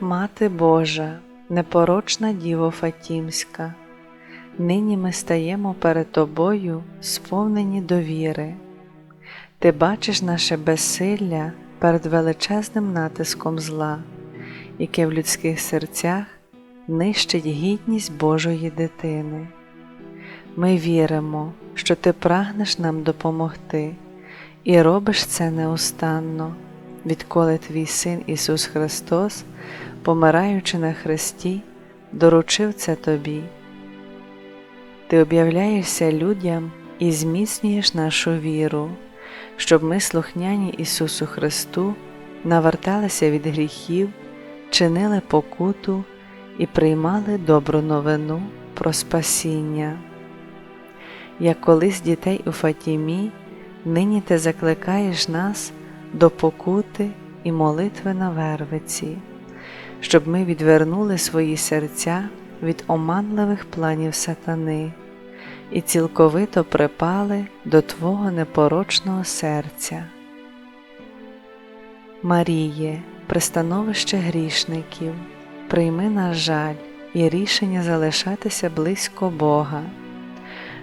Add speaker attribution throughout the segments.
Speaker 1: Мати Божа, непорочна Діво Фатімська, нині ми стаємо перед Тобою, сповнені довіри. Ти бачиш наше безсилля перед величезним натиском зла, яке в людських серцях нищить гідність Божої дитини. Ми віримо, що Ти прагнеш нам допомогти і робиш це неустанно, відколи Твій Син Ісус Христос, помираючи на Христі, доручив це Тобі. Ти об'являєшся людям і зміцнюєш нашу віру, щоб ми, слухняні Ісусу Христу, наверталися від гріхів, чинили покуту і приймали добру новину про спасіння. Як колись дітей у Фатімі, нині ти закликаєш нас до покути і молитви на вервиці, щоб ми відвернули свої серця від оманливих планів сатани і цілковито припали до Твого непорочного серця. Маріє, пристановище грішників, прийми наш жаль і рішення залишатися близько Бога.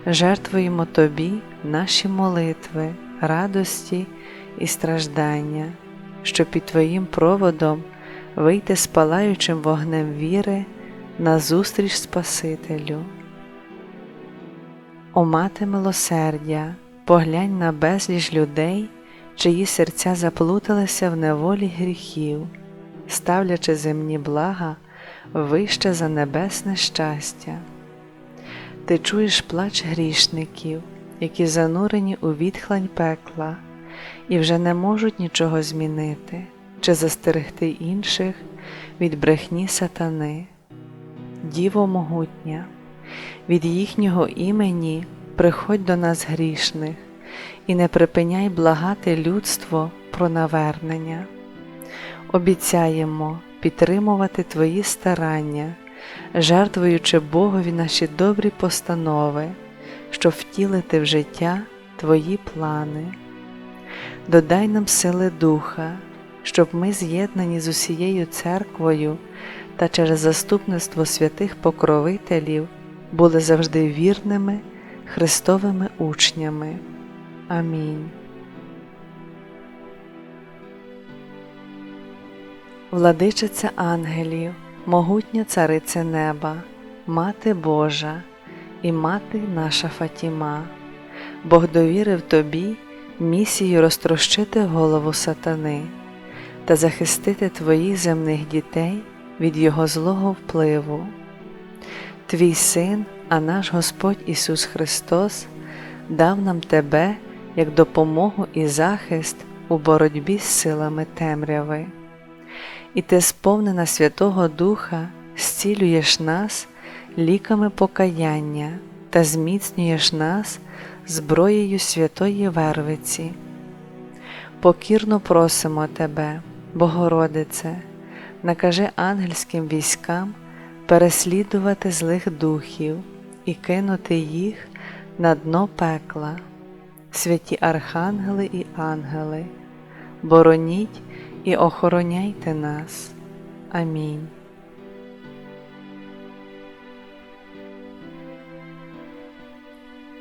Speaker 1: Жертвуємо Тобі наші молитви, радості і страждання, щоб під Твоїм проводом вийти з палаючим вогнем віри на зустріч Спасителю. О мати милосердя, поглянь на безліч людей, чиї серця заплуталися в неволі гріхів, ставлячи земні блага вище за небесне щастя. Ти чуєш плач грішників, які занурені у відхлань пекла, і вже не можуть нічого змінити чи застерегти інших від брехні сатани. Діво могутня, від їхнього імені приходь до нас грішних і не припиняй благати людство про навернення. Обіцяємо підтримувати Твої старання, жертвуючи Богові наші добрі постанови, щоб втілити в життя Твої плани. Додай нам сили Духа, щоб ми, з'єднані з усією церквою та через заступництво святих покровителів, були завжди вірними Христовими учнями. Амінь. Владичиця ангелів, могутня цариця неба, Мати Божа і Мати наша Фатіма, Бог довірив тобі місію розтрощити голову сатани та захистити твоїх земних дітей від Його злого впливу. Твій син, а наш Господь Ісус Христос дав нам Тебе як допомогу і захист у боротьбі з силами темряви, і Ти, сповнена Святого Духа, зцілюєш нас ліками покаяння та зміцнюєш нас зброєю Святої Вервиці. Покірно просимо Тебе, Богородице, накажи ангельським військам переслідувати злих духів і кинути їх на дно пекла, святі архангели і ангели, бороніть і охороняйте нас. Амінь.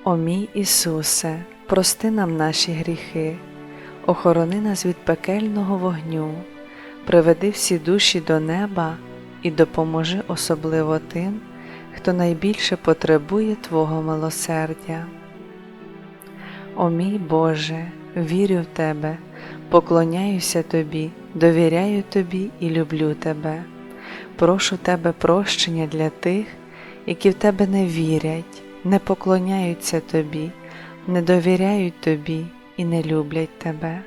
Speaker 1: О мій Ісусе, прости нам наші гріхи, охорони нас від пекельного вогню, приведи всі душі до неба і допоможи особливо тим, хто найбільше потребує Твого милосердя. О мій Боже, вірю в Тебе, поклоняюся Тобі, довіряю Тобі і люблю Тебе. Прошу Тебе прощення для тих, які в Тебе не вірять, не поклоняються Тобі, не довіряють Тобі і не люблять Тебе.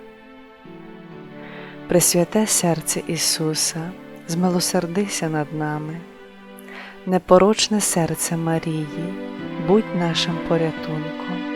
Speaker 1: Пресвяте серце Ісуса, змилосердися над нами, непорочне серце Марії, будь нашим порятунком.